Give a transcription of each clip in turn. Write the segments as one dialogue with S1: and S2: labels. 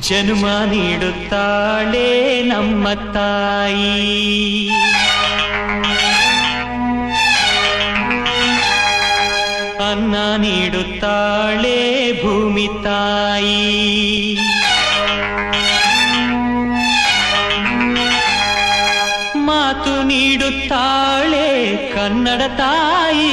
S1: ಜನುಮ ನೀಡುತ್ತಾಳೆ ನಮ್ಮ ತಾಯಿ ಅನ್ನ ನೀಡುತ್ತಾಳೆ ಭೂಮಿ ತಾಯಿ ಮಾತು ನೀಡುತ್ತಾಳೆ ಕನ್ನಡ ತಾಯಿ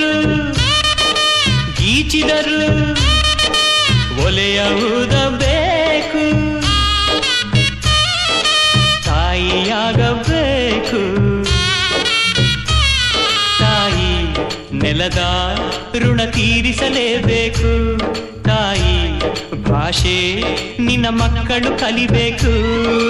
S1: ಓದಿದರು ಗೀಚಿದರು. ಒಲೆಯ ಊದಬೇಕು ತಾಯಿಯಾಗಬೇಕು. ತಾಯಿ ನೆಲದ ಋಣ ತೀರಿಸಲೇಬೇಕು. ತಾಯಿ ಭಾಷೆ ನಿನ್ನ ಮಕ್ಕಳು ಕಲಿಬೇಕು.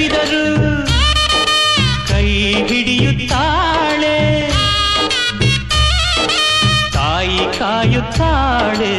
S1: ಎಡವಿದರು ಕೈ ಹಿಡಿಯುತ್ತಾಳೆ ತಾಯಿ ಕಾಯುತ್ತಾಳೆ